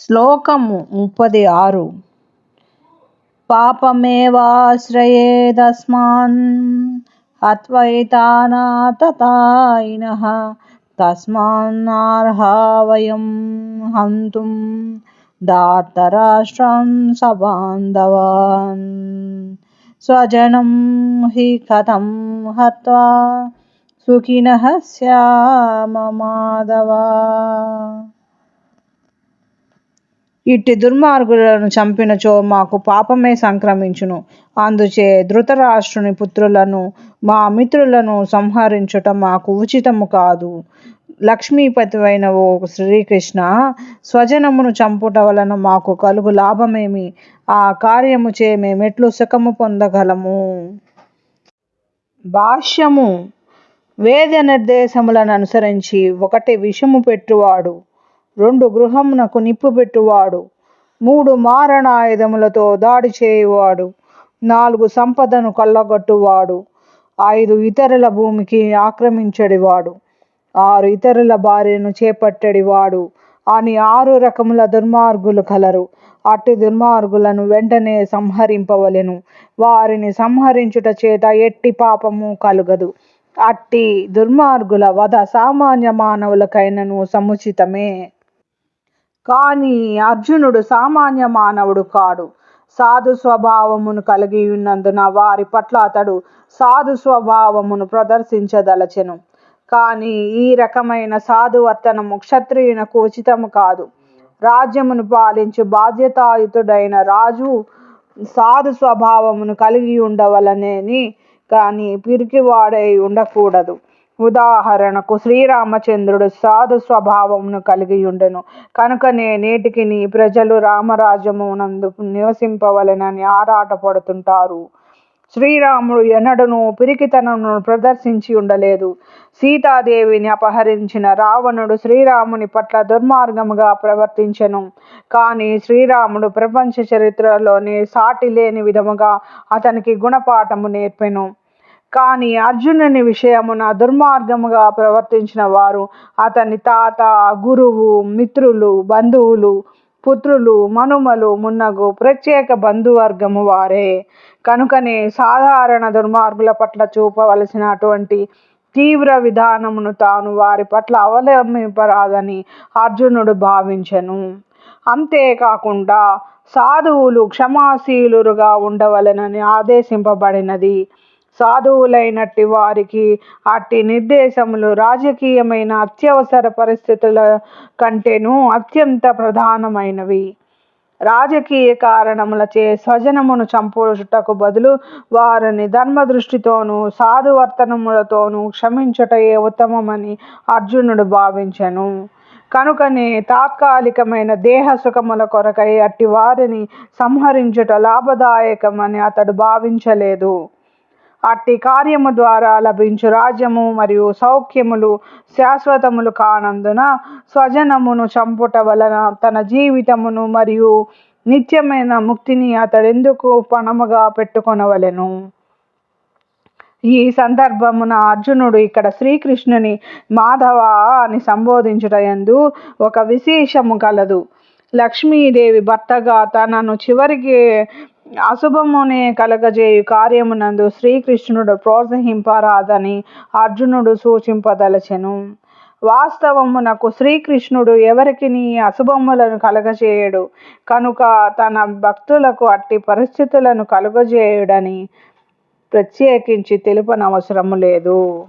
श्लोकं आरु पापमेवाश्रयेदस्मान् हत्वैतानाततायिनः तस्मान्नार्हा वयं हन्तुं दातराष्ट्रं स बान्धवान् स्वजनं हि कथं हत्वा सुखिनः श्याम माधवा ఇట్టి దుర్మార్గులను చంపినచో మాకు పాపమే సంక్రమించును. అందుచే ధృతరాష్ట్రుని పుత్రులను మా మిత్రులను సంహరించుట మాకు ఉచితము కాదు. లక్ష్మీపతివైన ఓ శ్రీకృష్ణ స్వజనమును చంపుట వలన మాకు కలుగు లాభమేమి? ఆ కార్యము చే మేమెట్లు సుఖము పొందగలము. భాష్యము వేద నిర్దేశములను అనుసరించి ఒకటి విషము పెట్టువాడు. రెండు గృహమునకు నిప్పు పెట్టువాడు మూడు మారణాయుధములతో దాడి చేయువాడు. నాలుగు సంపదను కళ్ళగొట్టువాడు. ఐదు ఇతరుల భూమికి ఆక్రమించడివాడు. ఆరు ఇతరుల భార్యను చేపట్టడివాడు. అని ఆరు రకముల దుర్మార్గులు కలరు. అట్టి దుర్మార్గులను వెంటనే సంహరింపవలెను. వారిని సంహరించుట చేత ఎట్టి పాపము కలుగదు. అట్టి దుర్మార్గుల వధ సామాన్య మానవులకైనను సముచితమే. కానీ అర్జునుడు సామాన్య మానవుడు కాడు. సాధు స్వభావమును కలిగి ఉన్నందున వారి పట్ల అతడు సాధు స్వభావమును ప్రదర్శించదలచెను. కానీ ఈ రకమైన సాధువర్తనము క్షత్రియునకు ఉచితము కాదు. రాజ్యమును పాలించు బాధ్యతాయుతుడైన రాజు సాధు స్వభావమును కలిగి ఉండవలనేని కానీ పిరికివాడై ఉండకూడదు. ఉదాహరణకు శ్రీరామచంద్రుడు సాధు స్వభావమును కలిగి ఉండెను కనుకనే నేటికి నీ ప్రజలు రామరాజ్యమునందు నివసింపవలెనని ఆరాటపడుతుంటారు. శ్రీరాముడు ఎన్నడను పిరికితనమును ప్రదర్శించి ఉండలేదు సీతాదేవిని అపహరించిన రావణుడు శ్రీరాముని పట్ల దుర్మార్గముగా ప్రవర్తించెను. కానీ శ్రీరాముడు ప్రపంచ చరిత్రలోనే సాటి లేని విధముగా అతనికి గుణపాఠము నేర్పెను. కానీ అర్జునుని విషయమున దుర్మార్గముగా ప్రవర్తించిన వారు అతని తాత గురువు మిత్రులు బంధువులు పుత్రులు మనుమలు మున్నగు ప్రత్యేక బంధువర్గము వారే. కనుకనే సాధారణ దుర్మార్గుల పట్ల చూపవలసినటువంటి తీవ్ర విధానమును తాను వారి పట్ల అవలంబింపరాదని అర్జునుడు భావించను. అంతేకాకుండా సాధువులు క్షమాశీలురుగా ఉండవలెనని ఆదేశింపబడినది. సాధువులైనట్టి వారికి అట్టి నిర్దేశములు రాజకీయమైన అత్యవసర పరిస్థితుల కంటేనూ అత్యంత ప్రధానమైనవి. రాజకీయ కారణములచే స్వజనమును చంపుటకు బదులు వారిని ధర్మదృష్టితోనూ సాధువర్తనములతోనూ క్షమించుటయే ఉత్తమమని అర్జునుడు భావించెను. కనుకనే తాత్కాలికమైన దేహ సుఖముల కొరకై అట్టి వారిని సంహరించుట లాభదాయకమని అతడు భావించలేదు. అట్టి కార్యము ద్వారా లభించు రాజ్యము మరియు సౌఖ్యములు శాశ్వతములు కానందున స్వజనమును చంపుట వలన తన జీవితమును మరియు నిత్యమైన ముక్తిని అతడెందుకు పణముగా పెట్టుకొనవలెను? ఈ సందర్భమున అర్జునుడు ఇక్కడ శ్రీకృష్ణుని మాధవ అని సంబోధించుట యందు ఒక విశేషము కలదు లక్ష్మీదేవి భర్తగా తనను చివరికి అశుభముని కలగజేయు కార్యమునందు శ్రీకృష్ణుడు ప్రోత్సహింపరాదని అర్జునుడు సూచింపదలచెను. వాస్తవమునకు శ్రీకృష్ణుడు ఎవరికి నీ అశుభములను కలగజేయడు? కనుక తన భక్తులకు అట్టి పరిస్థితులను కలుగజేయుడని ప్రత్యేకించి తెలుపనవసరము లేదు.